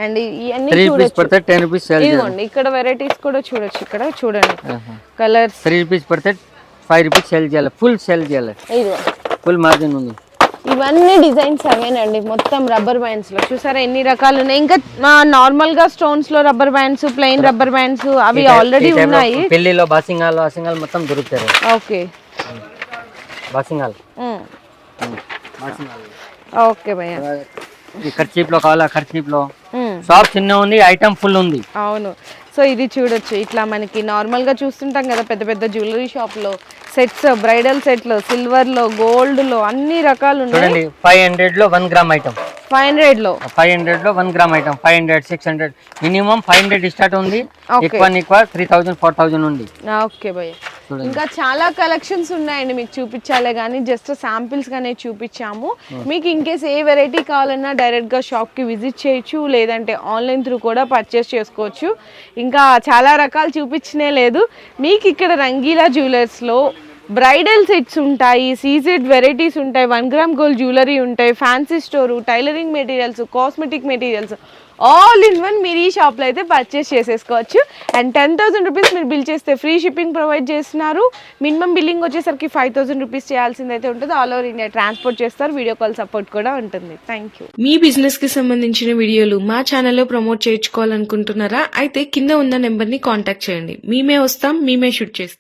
అండ్ ఇవన్నీ చూడొచ్చు. పడితే టెన్ రూపీస్ ఇదిగోండి ఇక్కడ వెరైటీస్ కూడా చూడొచ్చు ఇక్కడ చూడండి. కలర్స్ త్రీ రూపీస్ పడితే ఫైవ్ రూపీస్ సెల్ చేయాలి ఫుల్ సెల్ చేయాలి. ఫుల్ మార్జిన్ ఉంది. ఇవన్నీ డిజైన్స్ అవేనండి. మొత్తం రబ్బర్ బ్యాండ్స్లో. చూసారా ఎన్ని రకాలు ఉన్నాయి? ఇంకా నార్మల్గా స్టోన్స్లో rubber bands plain rubber bands అవి ఆల్రెడీ ఉన్నాయి. పెళ్ళిలో బాసింగాలు బాసింగాలు మొత్తం దొరుకుతారు. ఓకే. బాసింగాలు. ఓకే భయ్య. ఈ ఖర్చీప్లో కావాలా? ఖర్చీప్లో ఉమ్. షాప్ చిన్న ఉంది ఐటమ్ ఫుల్ ఉంది. అవును. సో ఇది చూడొచ్చు. ఇట్లా మనకి నార్మల్గా చూస్తుంటాం కదా పెద్ద పెద్ద జ్యువెలరీ షాప్లో. సెట్స్ బ్రైడల్ సెట్లు సిల్వర్లో గోల్డ్లో అన్ని రకాలు ఉన్నాయి. ఫైవ్ హండ్రెడ్లో వన్ గ్రామ్ ఐటమ్ ఫైవ్ హండ్రెడ్లో? ఫైవ్ హండ్రెడ్లో one gram item five hundred six hundred minimum five hundred start ఉంది. ఎక్కువ ఎక్కువ త్రీ థౌజండ్ ఫోర్ థౌజండ్ ఉంది. ఓకే భయ్య ఇంకా చాలా కలెక్షన్స్ ఉన్నాయండి మీకు చూపించాలే కానీ జస్ట్ శాంపిల్స్ గానే చూపించాము. మీకు ఇన్ కేస్ ఏ వెరైటీ కావాలన్నా డైరెక్ట్గా షాప్కి విజిట్ చేయొచ్చు లేదంటే ఆన్లైన్ త్రూ కూడా పర్చేస్ చేసుకోవచ్చు. ఇంకా చాలా రకాలు చూపించనే లేదు. మీకు ఇక్కడ రంగీలా జ్యువెలర్స్లో బ్రైడల్ సెట్స్ ఉంటాయి సీజెడ్ వెరైటీస్ ఉంటాయి వన్ గ్రామ్ గోల్డ్ జ్యువెలరీ ఉంటాయి fancy store tailoring materials cosmetic materials all in one మీరు ఈ షాప్లో అయితే పర్చేస్ చేసేసుకోవచ్చు. అండ్ టెన్ థౌసండ్ రూపీస్ మీరు బిల్ చేస్తే ఫ్రీ షిప్పింగ్ ప్రొవైడ్ చేస్తున్నారు. మినిమం బిల్లింగ్ వచ్చేసరికి ఫైవ్ థౌసండ్ రూపీస్ చేయాల్సింది అయితే ఉంటుంది. ఆల్ ఓవర్ ఇండియా ట్రాన్స్పోర్ట్ చేస్తారు. వీడియో కాల్ సపోర్ట్ కూడా ఉంటుంది. థ్యాంక్ యూ మీ బిజినెస్కి సంబంధించిన వీడియోలు మా ఛానల్లో ప్రమోట్ చేయించుకోవాలనుకుంటున్నారా? అయితే కింద ఉన్న నెంబర్ని కాంటాక్ట్ చేయండి. మేమే వస్తాం మేమే షూట్ చేస్తాం.